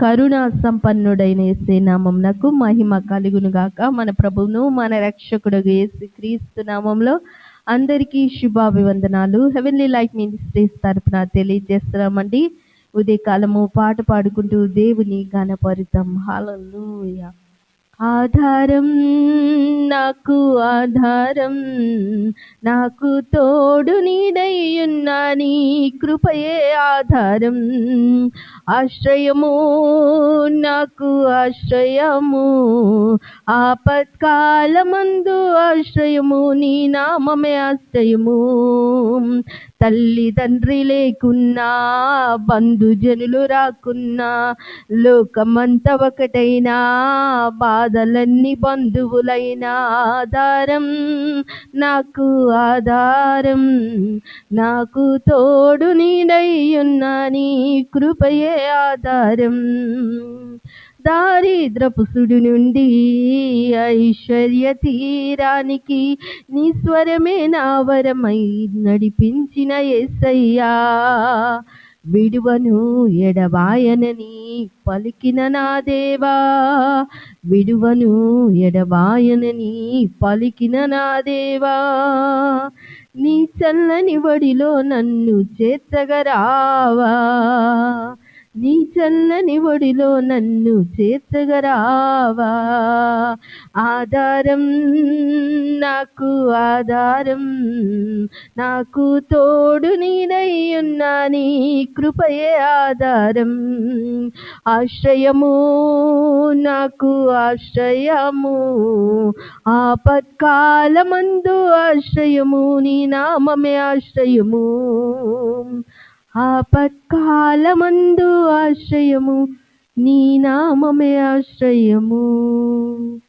కరుణా సంపన్నుడైన యేసే నామంనకు మహిమ కలుగునుగాక. మన ప్రభువును మన రక్షకుడు ఏసు క్రీస్తు నామంలో అందరికీ శుభాభివందనాలు. హెవెన్లీ లైఫ్ మినిస్ట్రీస్ తరపున తెలియజేస్తున్నామండి. ఉదయకాలము పాట పాడుకుంటూ దేవుని గణపరితం హల్లెలూయా. ఆధారం నాకు ఆధారం నాకు తోడు నీడయ్యున్నా నీ కృపయే ఆధారం. ఆశ్రయము నాకు ఆశ్రయము. ఆపత్కాలమందు ఆశ్రయము నీ నామమే ఆశ్రయము. తల్లిదండ్రి లేకున్నా బంధుజనులు రాకున్నా లోకమంత ఒకటైనా బాధలన్నీ బంధువులైన ఆధారం నాకు ఆధారం. నాకు తోడు నీడయ్యున్నా నీ కృపయే ఆధారం. దారిద్రపుసుడు నుండి ఐశ్వర్య తీరానికి నీ స్వరమే నా వరమై నడిపించిన ఎస్సయ్యా విడువను ఎడవాయనని పలికిన నా దేవా. విడువను ఎడవాయనని పలికిన నా దేవా. నీ చల్లని వడిలో నన్ను చేర్చగరావా. నీ చల్లని ఒడిలో నన్ను చేర్చగరావా? ఆధారం నాకు ఆధారం నాకు తోడు నీడయ్యున్నా నీ కృపయే ఆధారం. ఆశ్రయము నాకు ఆశ్రయము ఆపత్కాలమందు ఆశ్రయము నీ నామమే ఆశ్రయము. ఆపత్కాలమందు ఆశ్రయము నీ నామమే ఆశ్రయము.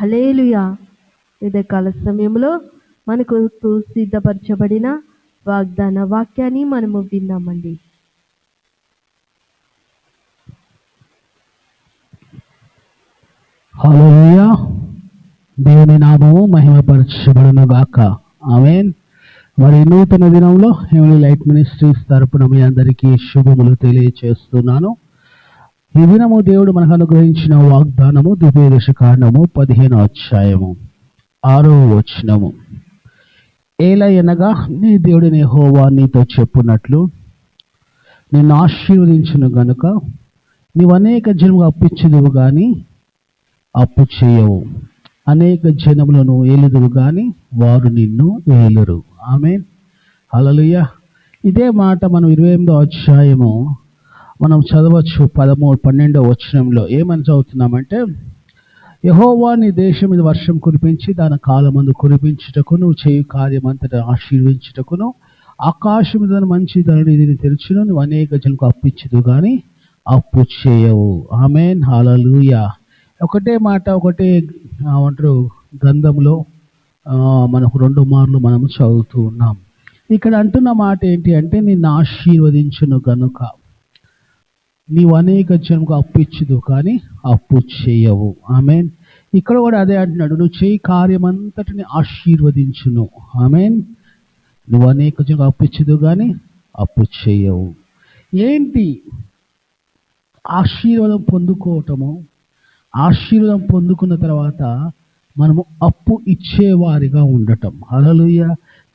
హలేలుయా కాల సమయంలో మనకు సిద్ధపరచబడిన వాగ్దాన వాక్యాన్ని మనము విన్నామండి. హల్లెలూయా. దేవుని నామము మహిమపరచబడును గాక ఆమెన్. మరి నూతన దినంలో హెవెన్లీ లైట్ మినిస్ట్రీస్ తరపున మీ అందరికీ శుభములు తెలియచేస్తున్నాను. ఈ దినము దేవుడు మనకు అనుగ్రహించిన వాగ్దానము దివ్యదశ కారణము పదిహేను అధ్యాయము ఆరో వచనము. ఏలయనగా నీ దేవుడిని హోవా నీతో చెప్పున్నట్లు నిన్ను ఆశీర్వదించును గనుక నీవు అనేక జన్మగా అప్పించదువు కానీ అప్పు చేయవు. అనేక జనములను ఏలుదువు కానీ వారు నిన్ను ఏలురు. ఆమె హలలుయ ఇదే మాట మనం ఇరవై ఎనిమిదో అధ్యాయము మనం చదవచ్చు పదమూడు పన్నెండో వచనంలో. ఏమని చదువుతున్నామంటే యహోవా నీ దేశం మీద వర్షం కురిపించి దాని కాలమందు కురిపించుటకు నువ్వు చేయు కార్యమంతటా ఆశీర్వించుటకును ఆకాశం మీద మంచి ధరని దీన్ని తెరుచును నువ్వు అనేక జనులకు అప్పించదు కానీ అప్పు చేయవు. ఆమెన్. హాలలుయా ఒకటే మాట ఒకటే అంటారు గ్రంథంలో మనకు రెండు మార్లు మనము చదువుతూ ఉన్నాం. ఇక్కడ అంటున్న మాట ఏంటి అంటే నిన్ను ఆశీర్వదించును గనుక. నీవు అనేక జన్మకు అప్పు ఇచ్చదు కానీ అప్పు చేయవు. ఆమెన్. ఇక్కడ కూడా అదే అంటున్నాడు నువ్వు చేయి కార్యమంతటిని ఆశీర్వదించును. ఆమెన్. నువ్వు అనేక జన్మకు అప్పు ఇచ్చదు కానీ అప్పు చేయవు. ఏంటి? ఆశీర్వాదం పొందుకోవటము. ఆశీర్వాదం పొందుకున్న తర్వాత మనము అప్పు ఇచ్చేవారిగా ఉండటం. అలలుయ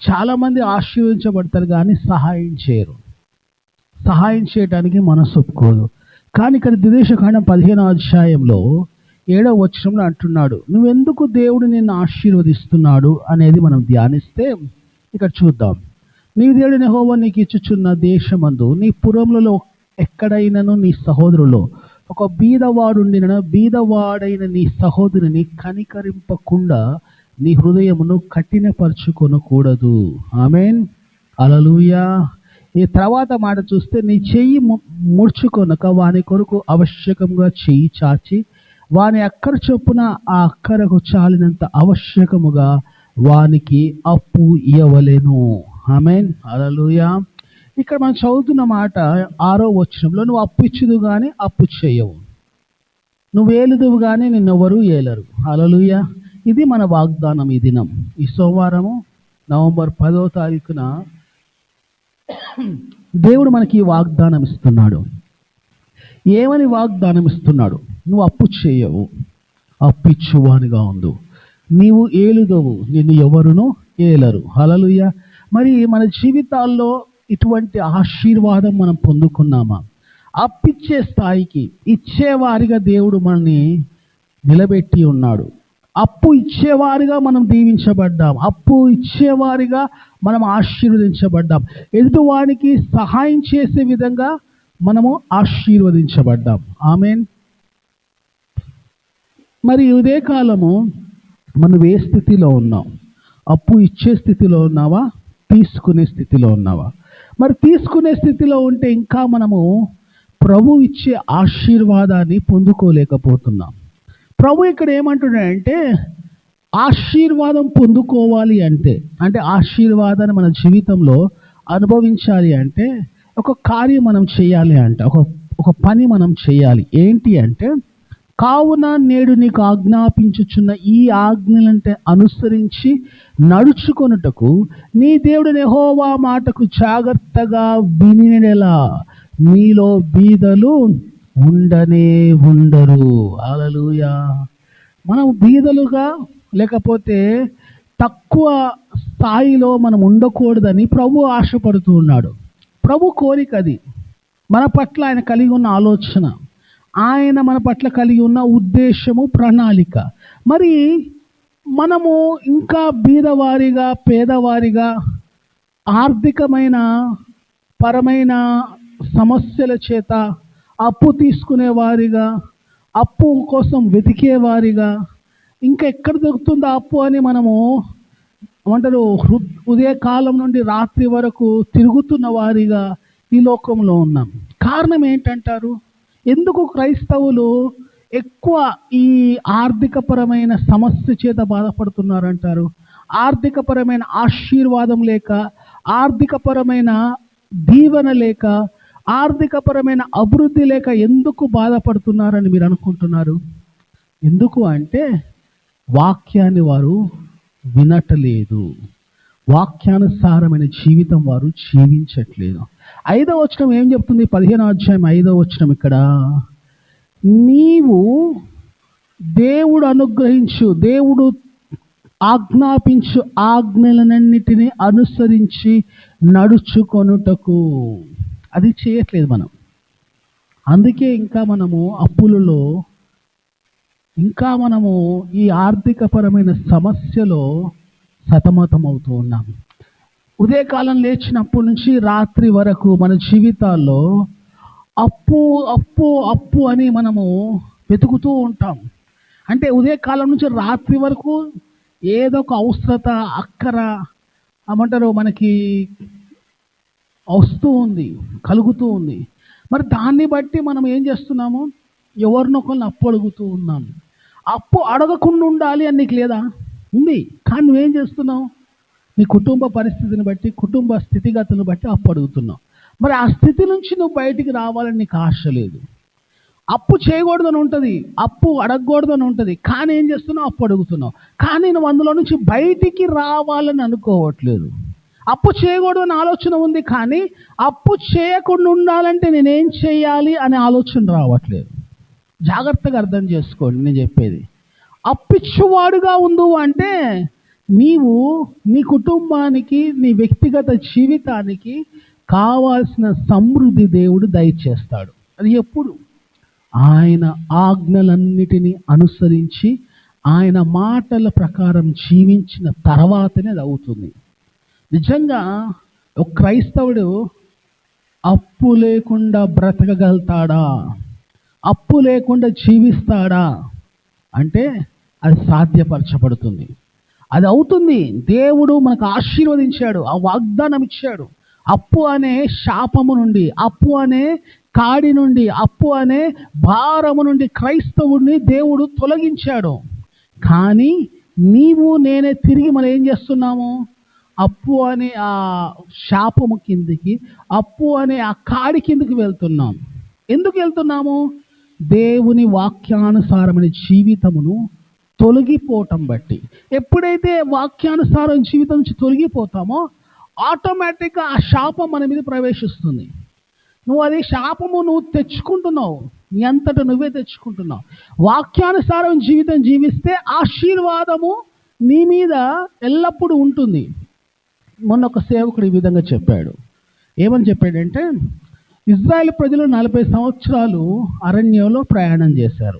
చాలామంది ఆశ్రయించబడతారు కానీ సహాయం చేయరు. సహాయం చేయడానికి మనసు ఒప్పుకోదు. కానీ ఇక్కడ దిదేశకాండం పదిహేనో అధ్యాయంలో ఏడవ వచనంలో అంటున్నాడు నువ్వెందుకు దేవుడు నిన్ను ఆశీర్వదిస్తున్నాడు? అనేది మనం ధ్యానిస్తే ఇక్కడ చూద్దాం. నీ దేవుడి నెహోవా నీకు ఇచ్చుచున్న దేశమందు నీ పురములలో ఎక్కడైనను నీ సహోదరులో ఒక బీదవాడుండిన బీదవాడైన నీ సహోదరుని కనికరింపకుండా నీ హృదయమును కఠినపరుచుకొనకూడదు. ఆమెన్. అలలుయా ఈ తర్వాత మాట చూస్తే నీ చెయ్యి ము- ముడుచుకొనక వాని కొరకు ఆవశ్యకంగా చెయ్యి చాచి వాని అక్కర చొప్పున ఆ అక్కరకు చాలినంత ఆవశ్యకముగా వానికి అప్పు ఇవ్వలేను ఆమెన్. అలలుయా ఇక్కడ మనం చదువుతున్న మాట ఆరో వచనంలో నువ్వు అప్పు ఇచ్చుదు కానీ అప్పు చేయవు. నువ్వు ఏలుదువు కానీ నిన్నెవరు ఏలరు. అలలుయ ఇది మన వాగ్దానం ఈ దినం. ఈ సోమవారము నవంబర్ పదో తారీఖున దేవుడు మనకి ఈ వాగ్దానం ఇస్తున్నాడు. ఏమని వాగ్దానం ఇస్తున్నాడు? నువ్వు అప్పు చేయవు. అప్పు ఇచ్చువానిగా ఉండు. నీవు ఏలుదవు. నిన్ను ఎవరునో ఏలరు. హలలుయ మరి మన జీవితాల్లో ఇటువంటి ఆశీర్వాదం మనం పొందుకున్నామా? అప్పిచ్చే స్థాయికి ఇచ్చేవారిగా దేవుడు మనల్ని నిలబెట్టి ఉన్నాడు. అప్పు ఇచ్చేవారిగా మనం దీవించబడ్డాం. అప్పు ఇచ్చేవారిగా మనం ఆశీర్వదించబడ్డాం. ఎదుటివానికి సహాయం చేసే విధంగా మనము ఆశీర్వదించబడ్డాం. ఆమెన్. మరి ఇదే కాలము మనం ఏ స్థితిలో ఉన్నాం? అప్పు ఇచ్చే స్థితిలో ఉన్నావా? తీసుకునే స్థితిలో ఉన్నావా? మరి తీసుకునే స్థితిలో ఉంటే ఇంకా మనము ప్రభు ఇచ్చే ఆశీర్వాదాన్ని పొందుకోలేకపోతున్నాం. ప్రభు ఇక్కడ ఏమంటున్నాడంటే ఆశీర్వాదం పొందుకోవాలి అంటే అంటే ఆశీర్వాదాన్ని మన జీవితంలో అనుభవించాలి అంటే ఒక కార్యం మనం చేయాలి అంట ఒక ఒక పని మనం చేయాలి. ఏంటి అంటే కావున నేడు నీకు ఆజ్ఞాపించుచున్న ఈ ఆజ్ఞలంటే అనుసరించి నడుచుకొనుటకు నీ దేవుడు నెహోవా మాటకు జాగ్రత్తగా వినినెలా? మీలో బీదలు ఉండనే ఉండరు. అలలుయా మనం బీదలుగా లేకపోతే తక్కువ స్థాయిలో మనం ఉండకూడదని ప్రభు ఆశపడుతూ ఉన్నాడు. ప్రభు కోరిక అది మన పట్ల ఆయన కలిగి ఉన్న ఆలోచన. ఆయన మన పట్ల కలిగి ఉన్న ఉద్దేశము ప్రణాళిక. మరి మనము ఇంకా బీదవారిగా పేదవారిగా ఆర్థికమైన పరమైన సమస్యల చేత అప్పు తీసుకునేవారిగా అప్పు కోసం వెతికేవారిగా ఇంకా ఎక్కడ దొరుకుతుందో అప్పు అని మనము ఏమంటారు హృ- ఉదయకాలం నుండి రాత్రి వరకు తిరుగుతున్న వారిగా ఈ లోకంలో ఉన్నాం. కారణం ఏంటంటారు? ఎందుకు క్రైస్తవులు ఎక్కువ ఈ ఆర్థికపరమైన సమస్య చేత బాధపడుతున్నారంటారు? ఆర్థికపరమైన ఆశీర్వాదం లేక ఆర్థికపరమైన దీవెన లేక ఆర్థికపరమైన అభివృద్ధి లేక ఎందుకు బాధపడుతున్నారని మీరు అనుకుంటున్నారు? ఎందుకు అంటే వాక్యాన్ని వారు వినటలేదు. వాక్యానుసారమైన జీవితం వారు జీవించట్లేదు. ఐదవ వచనం ఏం చెప్తుంది? పదిహేను అధ్యాయం ఐదవ వచనం ఇక్కడ. నీవు దేవుడు అనుగ్రహించు దేవుడు ఆజ్ఞాపించు ఆజ్ఞలనన్నిటినీ అనుసరించి నడుచుకొనుటకు. అది చేయట్లేదు మనం. అందుకే ఇంకా మనము అప్పులలో ఇంకా మనము ఈ ఆర్థికపరమైన సమస్యలో సతమతం అవుతూ ఉన్నాం ఉదయకాలం లేచినప్పటి నుంచి రాత్రి వరకు మన జీవితాల్లో అప్పు అప్పు అప్పు అని మనము వెతుకుతూ ఉంటాం. అంటే ఉదయకాలం నుంచి రాత్రి వరకు ఏదో ఒక అవసరత అక్కర ఏమంటారు మనకి వస్తూ ఉంది కలుగుతూ ఉంది. మరి దాన్ని బట్టి మనం ఏం చేస్తున్నాము? ఎవరినొకరిని అప్పు అడుగుతూ ఉన్నాం. అప్పు అడగకుండా ఉండాలి అని నీకు లేదా? ఉంది. కానీ నువ్వేం చేస్తున్నావు? నీ కుటుంబ పరిస్థితిని బట్టి కుటుంబ స్థితిగతులను బట్టి అప్పు అడుగుతున్నావు. మరి ఆ స్థితి నుంచి నువ్వు బయటికి రావాలని నీకు ఆశ లేదు. అప్పు చేయకూడదని ఉంటుంది. అప్పు అడగకూడదని ఉంటుంది. కానీ ఏం చేస్తున్నావు? అప్పు అడుగుతున్నావు. కానీ నువ్వు అందులో నుంచి బయటికి రావాలని అనుకోవట్లేదు. అప్పు చేయకూడదని ఆలోచన ఉంది కానీ అప్పు చేయకుండా ఉండాలంటే నేనేం చేయాలి అనే ఆలోచన రావట్లేదు. జాగ్రత్తగా అర్థం చేసుకోండి నేను చెప్పేది. అప్పిచ్చువాడుగా ఉండు అంటే నీవు నీ కుటుంబానికి నీ వ్యక్తిగత జీవితానికి కావాల్సిన సమృద్ధి దేవుడు దయచేస్తాడు. అది ఎప్పుడు? ఆయన ఆజ్ఞలన్నిటినీ అనుసరించి ఆయన మాటల ప్రకారం జీవించిన తర్వాతనే అది అవుతుంది. నిజంగా ఒక క్రైస్తవుడు అప్పు లేకుండా బ్రతకగలుగుతాడా? అప్పు లేకుండా జీవిస్తాడా? అంటే అది సాధ్యపరచబడుతుంది. అది అవుతుంది. దేవుడు మనకు ఆశీర్వదించాడు. ఆ వాగ్దానం ఇచ్చాడు. అప్పు అనే శాపము నుండి అప్పు అనే కాడి నుండి అప్పు అనే భారము నుండి క్రైస్తవుడిని దేవుడు తొలగించాడు. కానీ నీవు నేనే తిరిగి మనం ఏం చేస్తున్నాము? అప్పు అనే ఆ శాపము కిందికి అప్పు అనే ఆ కాడి కిందికి వెళ్తున్నాం. ఎందుకు వెళ్తున్నాము? దేవుని వాక్యానుసారమైన జీవితమును తొలగిపోవటం బట్టి. ఎప్పుడైతే వాక్యానుసారం జీవితం నుంచి తొలగిపోతామో ఆటోమేటిక్గా ఆ శాపం మన మీద ప్రవేశిస్తుంది. నువ్వు అది శాపము నువ్వు తెచ్చుకుంటున్నావు. నీ అంతట నువ్వే తెచ్చుకుంటున్నావు. వాక్యానుసారం జీవితం జీవిస్తే ఆశీర్వాదము నీ మీద ఎల్లప్పుడూ ఉంటుంది. మొన్న ఒక సేవకుడు ఈ విధంగా చెప్పాడు. ఏమని చెప్పాడంటే ఇజ్రాయెల్ ప్రజలు నలభై సంవత్సరాలు అరణ్యంలో ప్రయాణం చేశారు.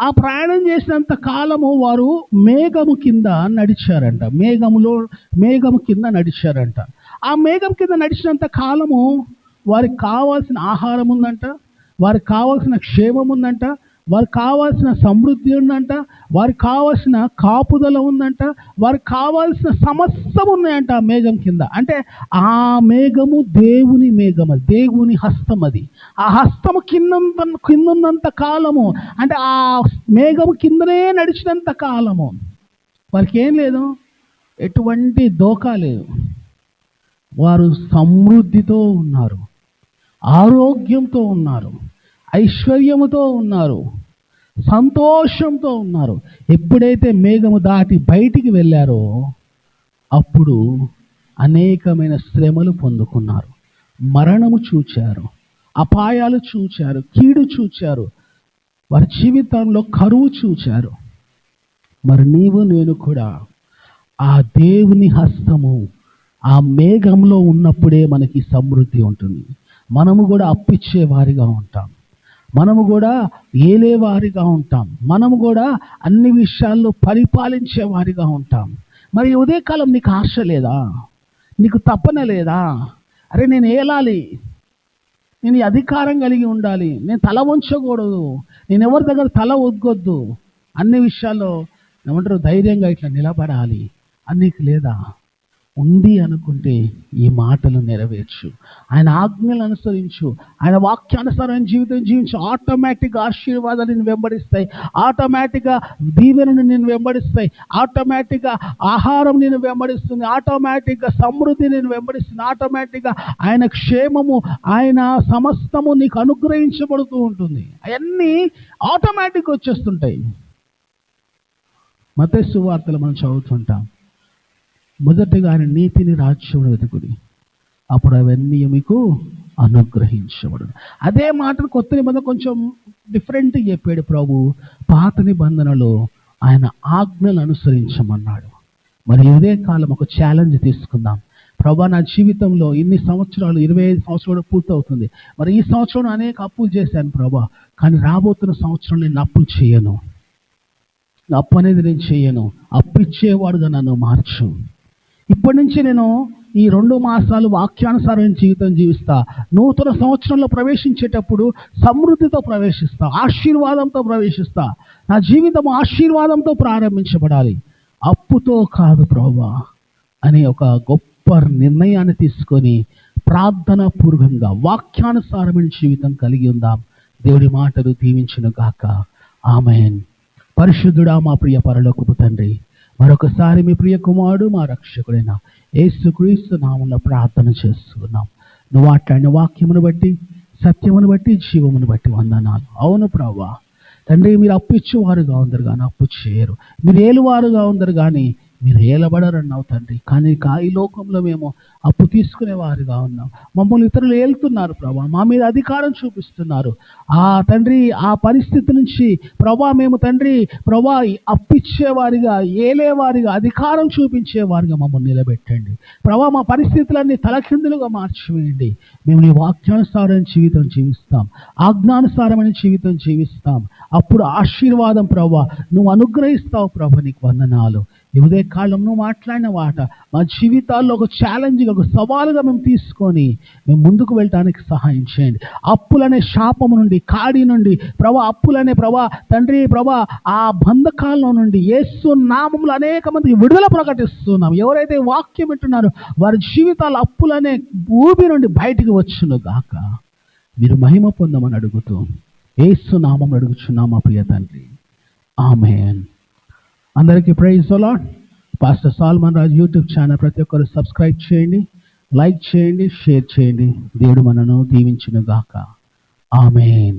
ఆ ప్రయాణం చేసినంత కాలము వారు మేఘము కింద నడిచారంట. మేఘములో మేఘము కింద నడిచారంట. ఆ మేఘం కింద నడిచినంత కాలము వారికి కావాల్సిన ఆహారం ఉందంట వారికి కావాల్సిన క్షేమం ఉందంట వారికి కావాల్సిన సమృద్ధి ఉందంట వారికి కావాల్సిన కాపుదల ఉందంట వారికి కావాల్సిన సమస్తం ఉన్నాయంట ఆ మేఘం కింద. అంటే ఆ మేఘము దేవుని మేఘం అది దేవుని హస్తం అది. ఆ హస్తము కింద కిందున్నంత కాలము. అంటే ఆ మేఘము కిందనే నడిచినంత కాలము. వారికి ఏం లేదు ఎటువంటి దోకా లేదు. వారు సమృద్ధితో ఉన్నారు ఆరోగ్యంతో ఉన్నారు ఐశ్వర్యముతో ఉన్నారు. సంతోషంతో ఉన్నారు. ఎప్పుడైతే మేఘము దాటి బయటికి వెళ్ళారో అప్పుడు అనేకమైన శ్రమలు పొందుకున్నారు. మరణము చూచారు. అపాయాలు చూచారు. కీడు చూచారు. వారి జీవితంలో కరువు చూచారు. మరి నీవు నేను కూడా ఆ దేవుని హస్తము ఆ మేఘంలో ఉన్నప్పుడే మనకి సమృద్ధి ఉంటుంది. మనము కూడా అప్పిచ్చే వారిగా ఉంటాం. మనము కూడా ఏలేవారిగా ఉంటాం. మనము కూడా అన్ని విషయాల్లో పరిపాలించేవారిగా ఉంటాం. మరి ఉదయకాలం నీకు ఆశ లేదా? నీకు తప్పన లేదా? అరే నేను ఏలాలి? నేను అధికారం కలిగి ఉండాలి. నేను తల వంచకూడదు. నేను ఎవరి దగ్గర తల ఒగ్గొద్దు. అన్ని విషయాల్లో ఏమంటారు ధైర్యంగా ఇట్లా నిలబడాలి. అని నీకు లేదా? ఉంది అనుకుంటే ఈ మాటలు నెరవేర్చు. ఆయన ఆజ్ఞలు అనుసరించు. ఆయన వాక్యానుసారమైన జీవితం జీవించు. ఆటోమేటిక్గా ఆశీర్వాదాలు నేను వెంబడిస్తాయి. ఆటోమేటిక్గా దీవెనను నేను వెంబడిస్తాయి. ఆటోమేటిక్గా ఆహారం నేను వెంబడిస్తుంది. ఆటోమేటిక్గా సమృద్ధి నేను వెంబడిస్తుంది. ఆటోమేటిక్గా ఆయన క్షేమము ఆయన సమస్తము నీకు అనుగ్రహించబడుతూ ఉంటుంది. అవన్నీ ఆటోమేటిక్ వచ్చేస్తుంటాయి. మతస్సు వార్తలు మనం చదువుతుంటాం. మొదటగా ఆయన నీతిని రాజ్యమును వెతుకుడి. అప్పుడు అవన్నీ మీకు అనుగ్రహించబడు అదే మాటను కొత్త నిబంధన కొంచెం డిఫరెంట్ చెప్పాడు ప్రభు. పాత నిబంధనలో ఆయన ఆజ్ఞలు అనుసరించమన్నాడు. మరి ఇదే కాలం ఒక ఛాలెంజ్ తీసుకుందాం. ప్రభా నా జీవితంలో ఇన్ని సంవత్సరాలు ఇరవై ఐదు సంవత్సరాలు పూర్తవుతుంది. మరి ఈ సంవత్సరం అనేక అప్పులు చేశాను ప్రభా. కానీ రాబోతున్న సంవత్సరం నేను అప్పులు చేయను. అప్పు అనేది నేను చేయను. అప్పిచ్చేవాడుగా నన్ను మార్చు. ఇప్పటి నుంచి నేను ఈ రెండు మాసాలు వాక్యానుసారమైన జీవితం జీవిస్తా. నూతన సంవత్సరంలో ప్రవేశించేటప్పుడు సమృద్ధితో ప్రవేశిస్తా ఆశీర్వాదంతో ప్రవేశిస్తా. నా జీవితం ఆశీర్వాదంతో ప్రారంభించబడాలి. అప్పుతో కాదు ప్రభా అనే ఒక గొప్ప నిర్ణయాన్ని తీసుకొని ప్రార్థన పూర్వకంగా వాక్యానుసారమైన జీవితం కలిగి ఉందాం. దేవుడి మాటలు దీవించిన గాక ఆమెన్. పరిశుద్ధుడా మా ప్రియ పరలోకపు తండ్రి మరొకసారి మీ ప్రియ కుమారుడు మా రక్షకుడైన ఏసుక్రీస్తు నామన్న ప్రార్థన చేస్తున్నాం. నువ్వు మాట్లాడిన వాక్యమును బట్టి సత్యమును బట్టి జీవమును బట్టి వందనాలు. అవును ప్రభా. తండ్రి మీరు అప్పు ఇచ్చేవారుగా ఉందరు కానీ అప్పు చేయరు. మీరు ఏలువారుగా ఉందరు కానీ మీరు ఏలబడరన్నావు తండ్రి. కానీ ఈ లోకంలో మేము అప్పు తీసుకునే వారిగా ఉన్నాం. మమ్మల్ని ఇతరులు ఏలుతున్నారు ప్రభా. మా మీద అధికారం చూపిస్తున్నారు. ఆ తండ్రి ఆ పరిస్థితి నుంచి ప్రభా మేము తండ్రి ప్రభా అప్పిచ్చేవారిగా ఏలేవారిగా అధికారం చూపించేవారిగా మమ్మల్ని నిలబెట్టండి. ప్రభా మా పరిస్థితులన్నీ తలకిందులుగా మార్చివేయండి. మేము నీ వాక్యానుసారమైన జీవితం జీవిస్తాం. ఆజ్ఞానుసారమైన జీవితం జీవిస్తాం. అప్పుడు ఆశీర్వాదం ప్రభా నువ్వు అనుగ్రహిస్తావు ప్రభా నీకు వందనాలు. ఈ కాలంలో మాట్లాడిన మాట మా జీవితాల్లో ఒక ఛాలెంజ్గా ఒక సవాలుగా మేము తీసుకొని మేము ముందుకు వెళ్ళడానికి సహాయం చేయండి. అప్పులనే శాపము నుండి కాడి నుండి ప్రభా అప్పులనే ప్రభా తండ్రి ప్రభా ఆ బంధకాల్లో నుండి ఏసు నామములు అనేక మందికి విడుదల ప్రకటిస్తున్నాం. ఎవరైతే వాక్యం వింటున్నారో వారి జీవితాల అప్పులనే భూమి నుండి బయటికి వచ్చును గాక. మీరు మహిమ పొందమని అడుగుతూ ఏసు నామం అడుగుచున్నాం మా ప్రియ తండ్రి. ఆమెన్. అందరికీ praise allot pastor Solomon Raju YouTube channel ప్రతి ఒక్కరు సబ్స్క్రైబ్ చేయండి లైక్ చేయండి షేర్ చేయండి. దేవుడు మనను దీవించును గాక ఆమెన్